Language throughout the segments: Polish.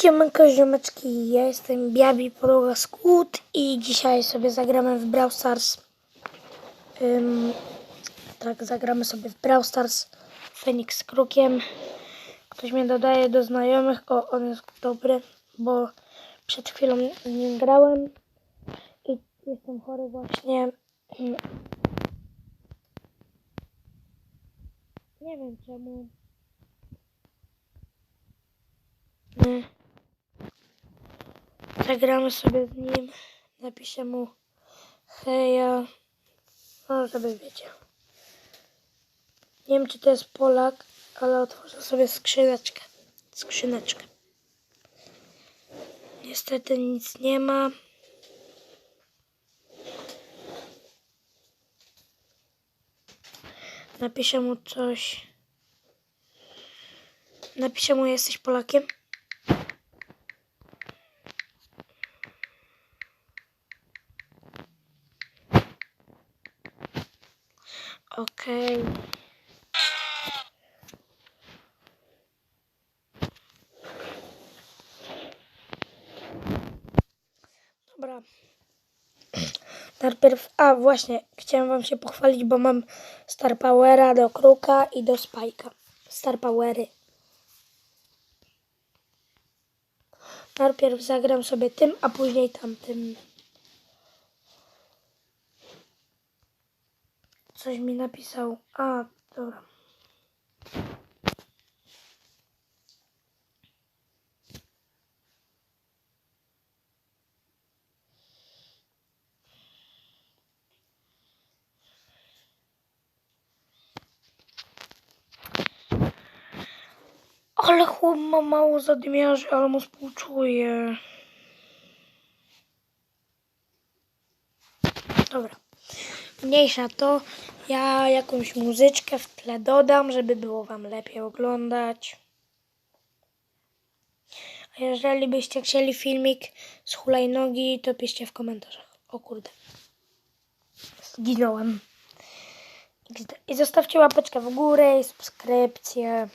Siemanko ziomeczki, ja jestem Biabi Podłoga Skut i dzisiaj sobie zagramy w Brawl Stars. Ym, tak, zagramy sobie w Brawl Stars Fenix z Krukiem. Ktoś mnie dodaje do znajomych, o on jest dobry, bo przed chwilą nim grałem i jestem chory właśnie. Nie wiem czemu. My zagramy sobie z nim. Napiszę mu heja. No, żeby wiecie. Nie wiem, czy to jest Polak, ale otworzę sobie skrzyneczkę. Skrzyneczkę. Niestety nic nie ma. Napiszę mu coś. Napiszę mu, jesteś Polakiem. Okej. Dobra. Najpierw, a właśnie, chciałem wam się pochwalić, bo mam Star Powera do Kruka i do Spajka. Star Powery. Najpierw zagram sobie tym, a później tamtym. Coś mi napisał. A, dobra. Ale chłop ma mało zadmiarzy, ale mu współczuję. Dobra. Mniejsza to. Ja jakąś muzyczkę w tle dodam, żeby było wam lepiej oglądać. A jeżeli byście chcieli filmik z hulajnogi, to piszcie w komentarzach. O kurde. Zginąłem. I zostawcie łapeczkę w górę i subskrypcję.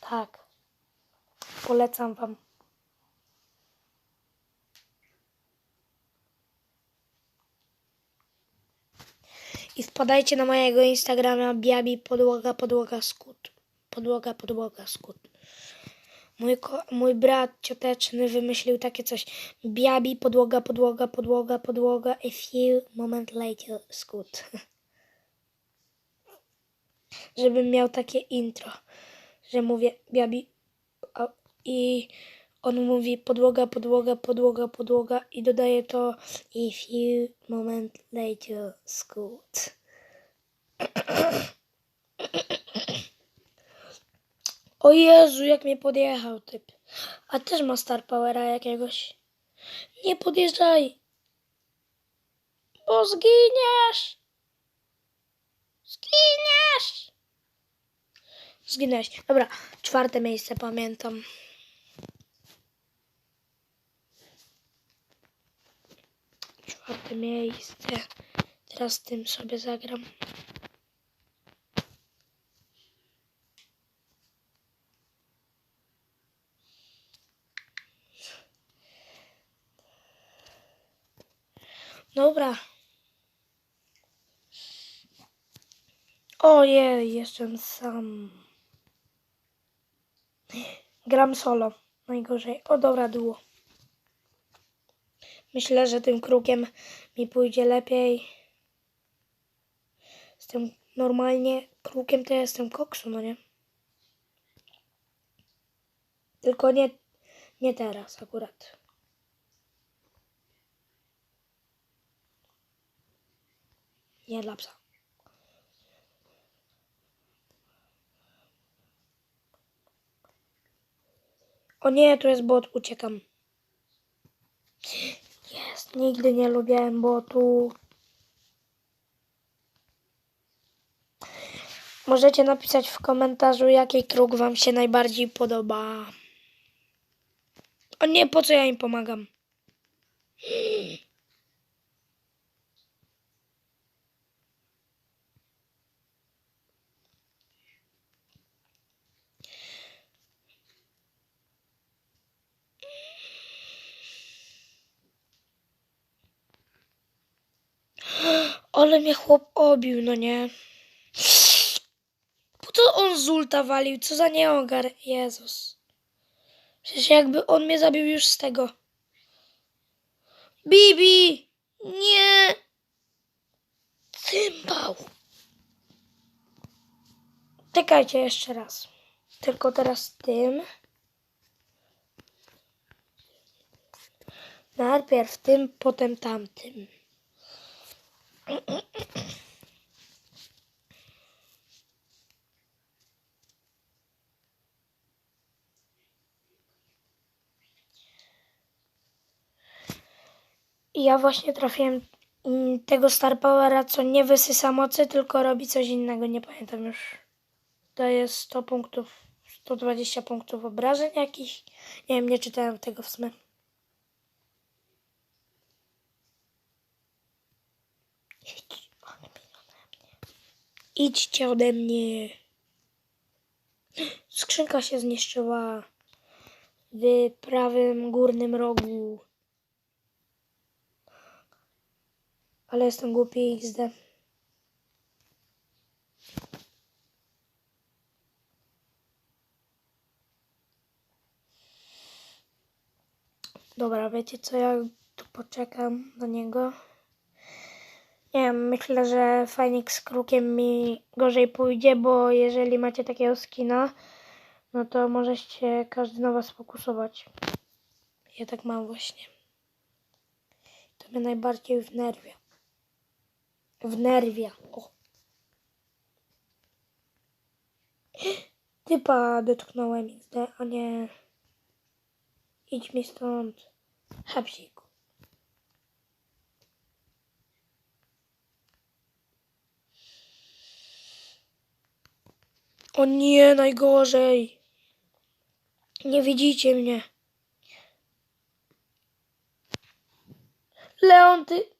Tak. Polecam wam. I wpadajcie na mojego Instagrama biabi podłoga podłoga skut. Podłoga podłoga skut. Mój, mój brat cioteczny wymyślił takie coś. Biabi podłoga podłoga podłoga podłoga a few moment later skut. Żebym miał takie intro, że mówię biabi i on mówi podłoga, podłoga, podłoga, podłoga i dodaje to a few moment later scoot. O Jezu, jak mnie podjechał typ. A też ma Star Powera jakiegoś. Nie podjeżdżaj. Bo zginiesz. Zginiesz. Zginąłeś. Dobra, czwarte miejsce pamiętam. Czwarte miejsce. Teraz tym sobie zagram. Dobra. Ojej, jestem sam. Gram solo. Najgorzej. O, dobra, duo. Myślę, że tym krukiem mi pójdzie lepiej. Tym normalnie krukiem to ja jestem koksu, no nie? Tylko nie, nie teraz akurat. Nie dla psa. O nie, tu jest bot, uciekam. Jest, nigdy nie lubiłem botu. Możecie napisać w komentarzu, jaki kruk wam się najbardziej podoba. O nie, po co ja im pomagam? Ale mnie chłop obił, no nie. Po co on z ulta walił? Co za nieogar? Jezus. Przecież jakby on mnie zabił już z tego. Bibi! Nie! Cymbał! Czekajcie jeszcze raz. Tylko teraz tym. Najpierw tym, potem tamtym. Ja właśnie trafiłem mm, tego Star Powera, co nie wysysa mocy, tylko robi coś innego. Nie pamiętam już. To jest 100 punktów, 120 punktów obrażeń jakichś. Nie wiem, nie czytałem tego w sumie. Idź ode mnie. Idźcie ode mnie. Skrzynka się zniszczyła w prawym górnym rogu. Ale jestem głupi XD. Dobra, wiecie co, ja tu poczekam na niego. Nie wiem, myślę, że Fajnik z Krukiem mi gorzej pójdzie, bo jeżeli macie takiego skina, no to możecie każdy na was fokusować. Ja tak mam właśnie. To mnie najbardziej wnerwia. Wnerwia. O. Typa dotknąłem XD, a nie... Idź mi stąd. Hapsiku. O nie, najgorzej. Nie widzicie mnie. Leon, ty...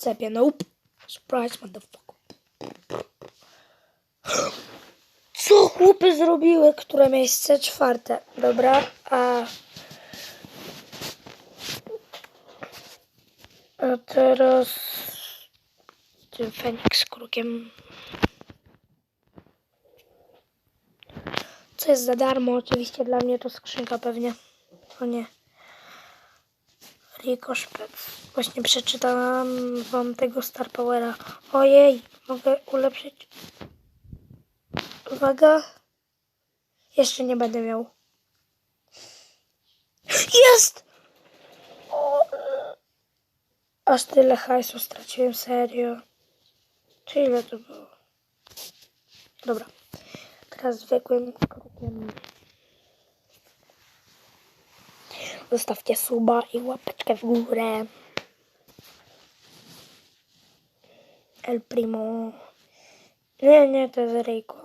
Cepie, nope. Surprise, motherfucker. Co chłopy zrobiły? Które miejsce? Czwarte. Dobra, a... A teraz... Feniks z krukiem. Co jest za darmo? Oczywiście dla mnie to skrzynka pewnie. O nie. Rikoszpec. Właśnie przeczytałam wam tego Star Powera. Ojej, mogę ulepszyć. Uwaga. Jeszcze nie będę miał. Jest! O, e. aż tyle hajsu straciłem, serio. Czy ile to było? Dobra. Teraz zwykłym krokiem. Zostawcie suba i łapeczkę w górę. El Primo. Nie, nie, to jest Rico.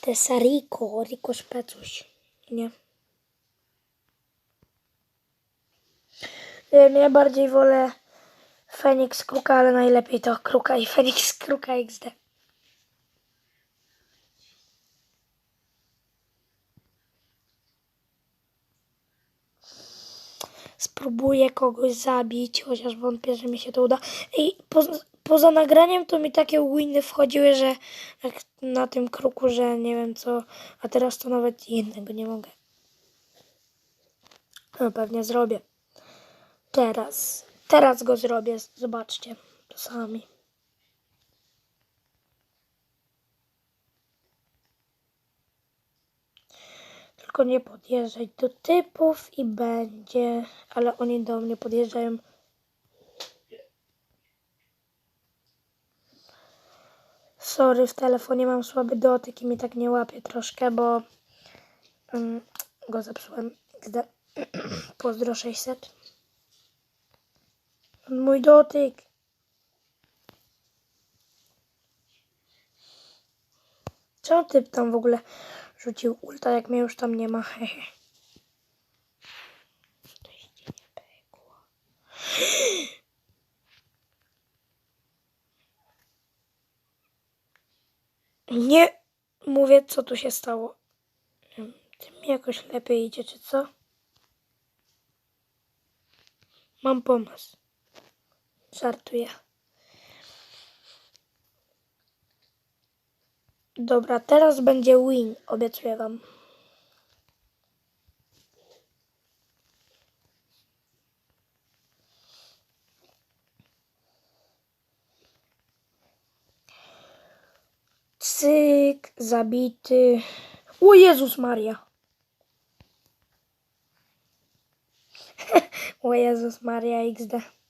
To jest Rico, Rico Szpecuś. Nie. Nie ja bardziej wolę Feniks Kruka, ale najlepiej to Kruka i Feniks Kruka XD. Spróbuję kogoś zabić, chociaż wątpię, że mi się to uda. I poza, poza nagraniem to mi takie winy wchodziły, że jak na tym kruku, że nie wiem co, a teraz to nawet jednego nie mogę. No pewnie zrobię. Teraz. Teraz go zrobię. Zobaczcie. Sami. Tylko nie podjeżdżać do typów i będzie. Ale oni do mnie podjeżdżają. Sorry, w telefonie mam słaby dotyk i mi tak nie łapie troszkę, bo um, go zepsułem. XD. Pozdro 600. Mój dotyk. Czemu typ tam w ogóle rzucił ulta, jak mnie już tam nie ma? Hehe. Nie mówię, co tu się stało. Tym mi jakoś lepiej idzie, czy co? Mam pomysł. Żartuję. Dobra, teraz będzie win, obiecuję wam. Cyk, zabity. O Jezus Maria. o Jezus Maria XD.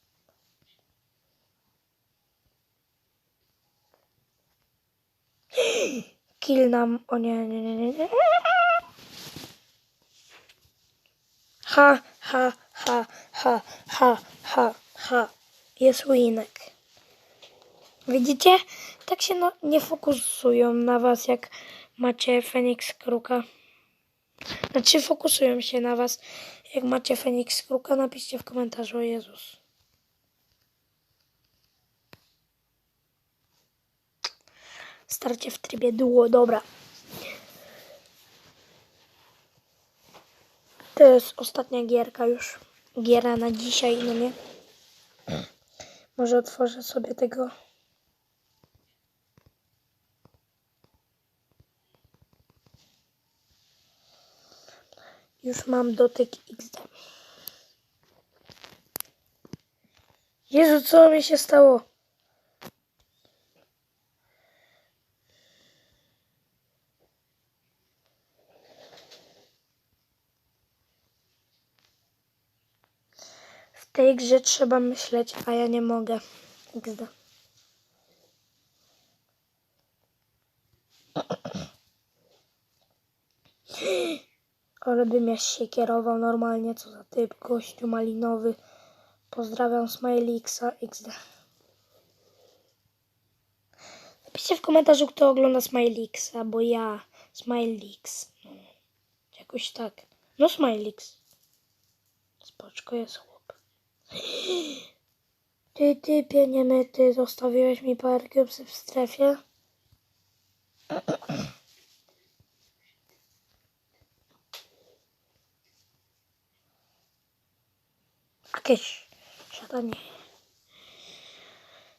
Kill nam. O nie, nie, nie, nie, nie. Ha, ha, ha, ha, ha, ha, ha. Jest winek. Widzicie? Tak się no, nie fokusują na was, jak macie Feniks Kruka. Znaczy fokusują się na was, jak macie Feniks Kruka. Napiszcie w komentarzu, o Jezus. Starcie w trybie duo, dobra. To jest ostatnia gierka już. Giera na dzisiaj, no nie? Może otworzę sobie tego. Już mam dotyk XD. Jezu, co mi się stało? W tej grze trzeba myśleć, a ja nie mogę. XD. Ale bym ja się kierował normalnie, co za typ, gościu malinowy. Pozdrawiam Smilexa XD. Napiszcie w komentarzu, kto ogląda Smilexa, bo ja, Smilix. No, jakoś tak. No Smilix. Spoczko jest chłop. Ty typie niemyty, zostawiłeś mi parę w strefie? Jakieś szatanie.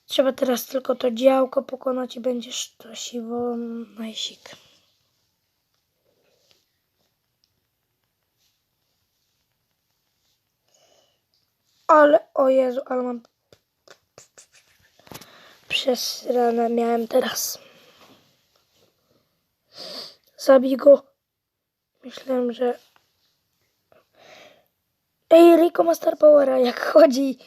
Trzeba teraz tylko to działko pokonać i będziesz to siwo najsik. Ale, o Jezu, ale mam przez ranę miałem teraz. Zabij go. Myślałem, że Ej, Rico ma Star Powera, jak chodzi.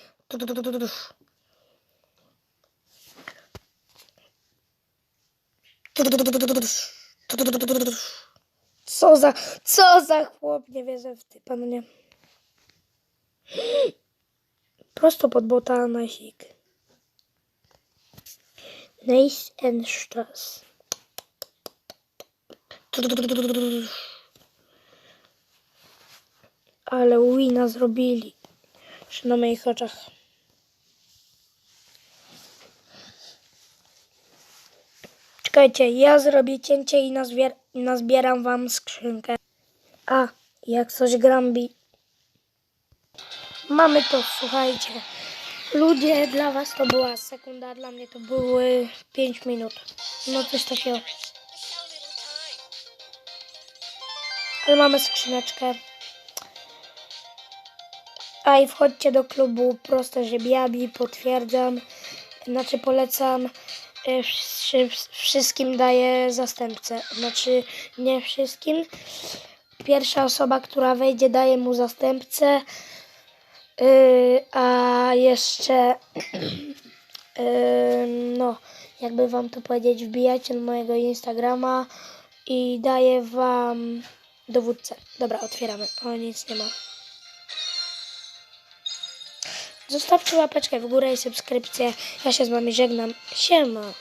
Co za, co za chłop, nie wierzę w ty, pan nie. Prosto pod bota na sik. Nice and tu. Ale wina zrobili. Czy na moich oczach. Czekajcie, ja zrobię cięcie i nazbier nazbieram wam skrzynkę. A, jak coś grambi. Mamy to, słuchajcie. Ludzie, dla was to była sekunda, dla mnie to były 5 minut. No coś takiego. Ale mamy skrzyneczkę. A i wchodźcie do klubu Proste Żybiabi, potwierdzam. Znaczy polecam. e, wszy- Wszystkim daję zastępcę. Znaczy nie wszystkim. Pierwsza osoba, która wejdzie, daje mu zastępcę. Yy, a jeszcze yy, no, jakby wam to powiedzieć, wbijajcie na mojego Instagrama i daję wam dowódcę. Dobra, otwieramy. O, nic nie ma. Zostawcie łapeczkę w górę i subskrypcję. Ja się z wami żegnam. Siema.